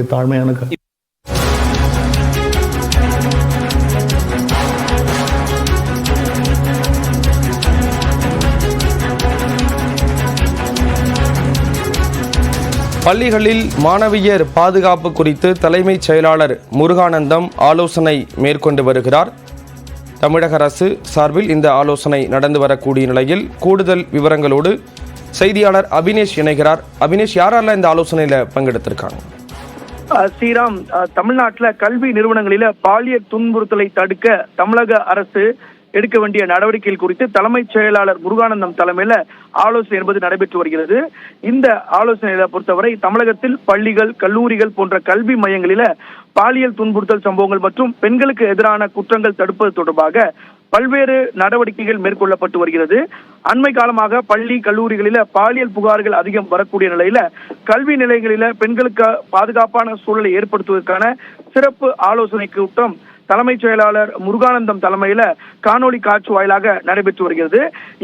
தாழ்மையான பள்ளிகளில் மாணவியர் பாதுகாப்பு குறித்து தலைமைச் செயலாளர் முருகானந்தம் ஆலோசனை மேற்கொண்டு வருகிறார். தமிழக அரசு சார்பில் இந்த ஆலோசனை நடந்து வரக்கூடிய நிலையில் கூடுதல் விவரங்களோடு செய்தியாளர் அபினேஷ் இணைகிறார். அபினேஷ் யாரெல்லாம் இந்த ஆலோசனையில் பங்கெடுத்திருக்காங்க? ஸ்ரீராம் தமிழ்நாட்டில் தமிழ்நாட்டுல கல்வி நிறுவனங்களில பாலியல் துன்புறுத்தலை தடுக்க தமிழக அரசு எடுக்க வேண்டிய நடவடிக்கைகள் குறித்து தலைமைச் செயலாளர் முருகானந்தம் தலைமையில ஆலோசனை என்பது நடைபெற்று வருகிறது. இந்த ஆலோசனையில பொறுத்தவரை தமிழகத்தில் பள்ளிகள் கல்லூரிகள் போன்ற கல்வி மையங்களில பாலியல் துன்புறுத்தல் சம்பவங்கள் மற்றும் பெண்களுக்கு எதிரான குற்றங்கள் தடுப்பது தொடர்பாக பல்வேறு நடவடிக்கைகள் மேற்கொள்ளப்பட்டு வருகிறது. அண்மை காலமாக பள்ளி கல்லூரிகளில பாலியல் புகார்கள் அதிகம் வரக்கூடிய நிலையில கல்வி நிலையங்களில பெண்களுக்கு பாதுகாப்பான சூழலை ஏற்படுத்துவதற்கான சிறப்பு ஆலோசனை கூட்டம் தலைமைச் செயலாளர் முருகானந்தம் தலைமையில காணொலி காட்சி வாயிலாக நடைபெற்று வருகிறது.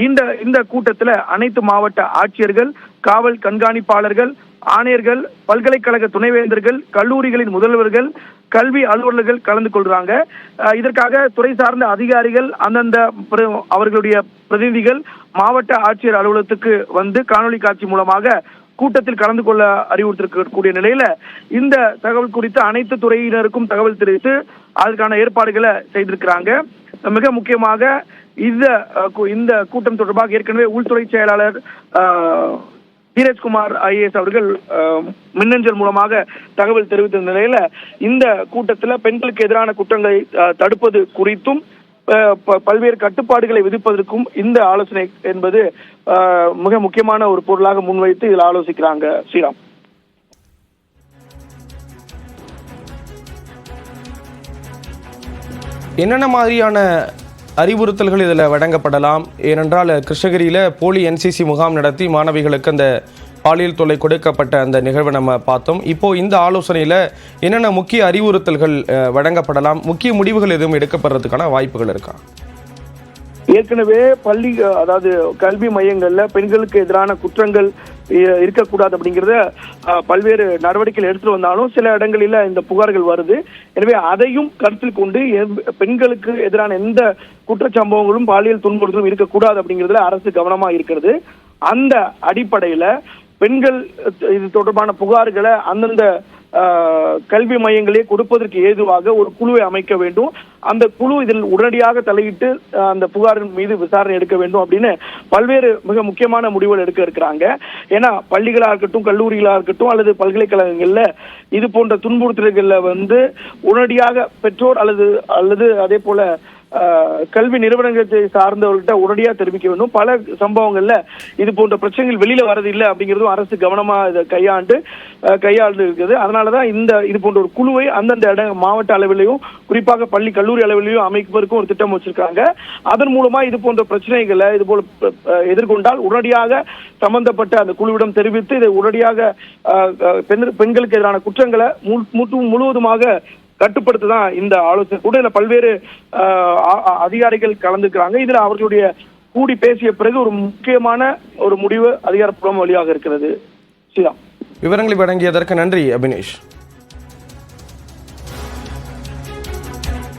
இந்த இந்த கூட்டத்துல அனைத்து மாவட்ட ஆட்சியர்கள் காவல் கண்காணிப்பாளர்கள் ஆணையர்கள் பல்கலைக்கழக துணைவேந்தர்கள் கல்லூரிகளின் முதல்வர்கள் கல்வி அலுவலர்கள் கலந்து கொள்றாங்க. இதற்காக துறை சார்ந்த அதிகாரிகள் அந்தந்த அவர்களுடைய பிரதிநிதிகள் மாவட்ட ஆட்சியர் அலுவலகத்துக்கு வந்து காணொளி காட்சி மூலமாக கூட்டத்தில் கலந்து கொள்ள அறிவுறுத்திருக்கக்கூடிய நிலையில இந்த தகவல் குறித்து அனைத்து துறையினருக்கும் தகவல் தெரிவித்து அதுக்கான ஏற்பாடுகளை செய்திருக்கிறாங்க. மிக முக்கியமாக இந்த இந்த கூட்டம் தொடர்பாக ஏற்கனவே உள்துறை செயலாளர் தீரஜ்குமார் ஐஏஎஸ் அவர்கள் மின்னஞ்சல் மூலமாக தகவல் தெரிவித்த நிலையில இந்த கூட்டத்துல பெண்களுக்கு எதிரான குற்றங்களை தடுப்பது குறித்தும் பல்வேறு கட்டுப்பாடுகளை விதிப்பதற்கும் இந்த ஆலோசனை என்பது மிக முக்கியமான ஒரு பொருளாக முன்வைத்து இதில் ஆலோசிக்கிறாங்க ஸ்ரீராம். என்னென்ன மாதிரியான அறிவுறுத்தல்கள் இதில் வழங்கப்படலாம்? ஏனென்றால் கிருஷ்ணகிரியில் போலி என்சிசி முகாம் நடத்தி மாணவிகளுக்கு அந்த பாலியல் தொல்லை கொடுக்கப்பட்ட அந்த நிகழ்வை நம்ம பார்த்தோம். இப்போ இந்த ஆலோசனையில் என்னென்ன முக்கிய அறிவுறுத்தல்கள் வழங்கப்படலாம்? முக்கிய முடிவுகள் எதுவும் எடுக்கப்படுறதுக்கான வாய்ப்புகள் இருக்கா? ஏற்கனவே பள்ளி அதாவது கல்வி மையங்கள்ல பெண்களுக்கு எதிரான குற்றங்கள் இ- இருக்கக்கூடாது அப்படிங்கிறத பல்வேறு நடவடிக்கைகள் எடுத்து வந்தாலும் சில இடங்களில் இந்த புகார்கள் வருது. எனவே அதையும் கருத்தில் கொண்டு பெண்களுக்கு எதிரான எந்த குற்றச்சம்பவங்களும் பாலியல் துன்புறுத்தலும் இருக்கக்கூடாது அப்படிங்கிறதுல அரசு கவனமா இருக்கிறது. அந்த அடிப்படையில பெண்கள் இது தொடர்பான புகார்களை அந்தந்த கல்வி மையங்களே கொடுப்பதற்கு ஏதுவாக ஒரு குழுவை அமைக்க வேண்டும். அந்த குழு இதில் உடனடியாக தலையிட்டு அந்த புகாரின் மீது விசாரணை எடுக்க வேண்டும் அப்படின்னு பல்வேறு மிக முக்கியமான முடிவுகள் எடுக்க இருக்கிறாங்க. ஏன்னா பள்ளிகளா இருக்கட்டும் கல்லூரிகளா இருக்கட்டும் அல்லது பல்கலைக்கழகங்கள்ல இது போன்ற துன்புறுத்தல்களில் வந்து உடனடியாக பெற்றோர் அல்லது அல்லது அதே போல கல்வி நிறுவனங்களை சார்ந்தவர்கள்ட்ட உடனடியாக தெரிவிக்க வேண்டும். பல சம்பவங்கள்ல இது போன்ற பிரச்சனைகள் வெளியில வரதில்லை அப்படிங்கிறதும் அரசு கவனமா இதை கையாண்டு கையாண்டு இருக்குது. அதனாலதான் இந்த இது போன்ற ஒரு குழுவை அந்தந்த இட மாவட்ட அளவிலையும் குறிப்பாக பள்ளி கல்லூரி அளவிலையும் அமைப்பதற்கும் ஒரு திட்டம் வச்சிருக்காங்க. அதன் மூலமா இது போன்ற பிரச்சனைகளை இது போல எதிர்கொண்டால் உடனடியாக சம்பந்தப்பட்ட அந்த குழுவிடம் தெரிவித்து இதை உடனடியாக பெண்களுக்கு எதிரான குற்றங்களை மு- முழுவதுமாக கட்டுப்படுத்த தான் இந்த ஆலோசனை. கூட இதுல பல்வேறு அதிகாரிகள் கலந்துக்கிறாங்க. இதுல அவர்களுடைய கூடி பேசிய பிறகு ஒரு முக்கியமான ஒரு முடிவு அதிகாரப்பூர்வம் வழியாக இருக்கிறது. ஸ்ரீராம். விவரங்களை வழங்கியதற்கு நன்றி அபினேஷ்.